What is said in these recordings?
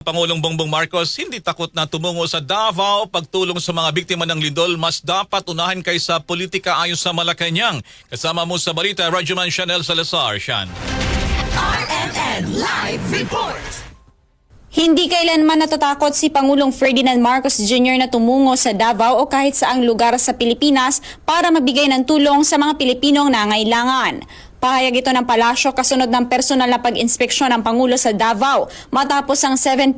Pangulong Bongbong Marcos hindi takot na tumungo sa Davao pagtulong sa mga biktima ng lindol mas dapat unahin kaysa politika ayon sa Malacanang. Kasama mo sa balita, Rajuman Chanel Salazar. Siyan. RMN Live Report. Hindi kailanman natatakot si Pangulong Ferdinand Marcos Jr. na tumungo sa Davao o kahit saang lugar sa Pilipinas para mabigay ng tulong sa mga Pilipinong nangailangan. Pahayag ito ng palasyo kasunod ng personal na pag-inspeksyon ng Pangulo sa Davao matapos ang 7.4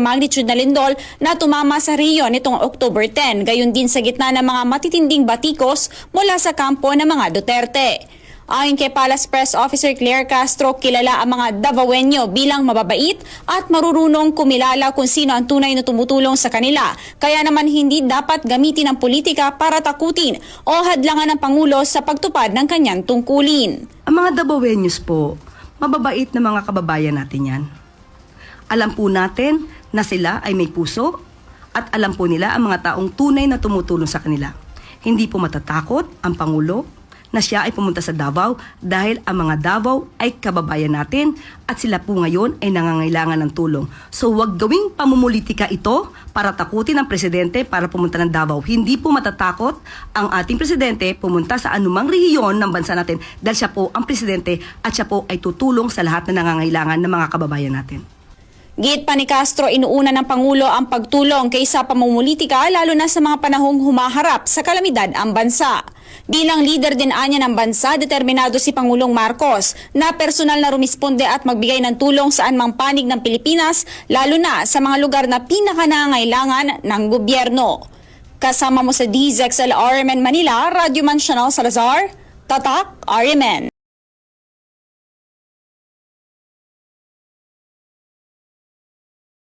magnitude na lindol na tumama sa Rio nitong October 10, gayon din sa gitna ng mga matitinding batikos mula sa kampo ng mga Duterte. Ayon kay Palace Press Officer Claire Castro, kilala ang mga Davaoenyo bilang mababait at marurunong kumilala kung sino ang tunay na tumutulong sa kanila. Kaya naman hindi dapat gamitin ang politika para takutin o hadlangan ng Pangulo sa pagtupad ng kanyang tungkulin. Ang mga Dabawenyos po, mababait na mga kababayan natin yan. Alam po natin na sila ay may puso at alam po nila ang mga taong tunay na tumutulong sa kanila. Hindi po matatakot ang Pangulo na siya ay pumunta sa Davao dahil ang mga Davao ay kababayan natin at sila po ngayon ay nangangailangan ng tulong. So wag gawing pamumulitika ito para takutin ang presidente para pumunta ng Davao. Hindi po matatakot ang ating presidente pumunta sa anumang rehiyon ng bansa natin dahil siya po ang presidente at siya po ay tutulong sa lahat na nangangailangan ng mga kababayan natin. Git pa ni Castro, inuuna ng Pangulo ang pagtulong kaysa pamumulitika lalo na sa mga panahong humaharap sa kalamidad ang bansa. Bilang leader din anya ng bansa, determinado si Pangulong Marcos na personal na rumisponde at magbigay ng tulong sa anumang panig ng Pilipinas lalo na sa mga lugar na pinakanangailangan ng gobyerno. Kasama mo sa DZXL RMN Manila, Radyo Man Chanel Salazar, Tatak RMN.